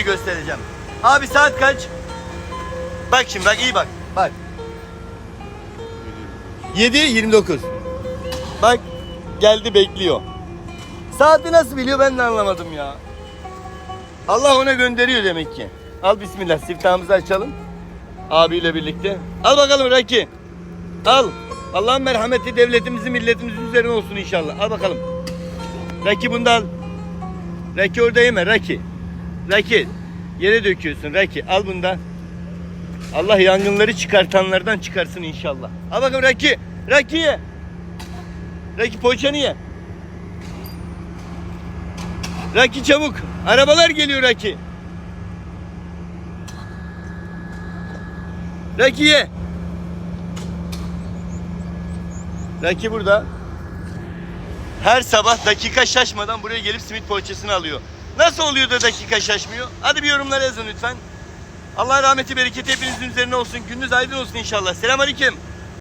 göstereceğim. Abi saat kaç? Bak şimdi bak iyi bak. Bak. 7.29. Bak geldi bekliyor. Saati nasıl biliyor ben de anlamadım ya. Allah ona gönderiyor demek ki. Al bismillah siftahımızı açalım. Abiyle birlikte. Al bakalım Raki. Al. Allah'ın merhameti devletimizin milletimizin üzerine olsun inşallah. Al bakalım. Raki bunu al. Raki orada yeme Raki. Raki. Yere döküyorsun Raki. Al bunu da. Allah yangınları çıkartanlardan çıkarsın inşallah. Al bakalım Raki. Raki ye. Raki poğaçanı ye. Raki çabuk. Arabalar geliyor Raki. Raki ye. Raki burada. Her sabah dakika şaşmadan buraya gelip simit poğaçasını alıyor. Nasıl oluyor da dakika şaşmıyor? Hadi bir yorumlara yazın lütfen. Allah rahmeti bereketi hepinizin üzerine olsun. Gününüz aydın olsun inşallah. Selamünaleyküm.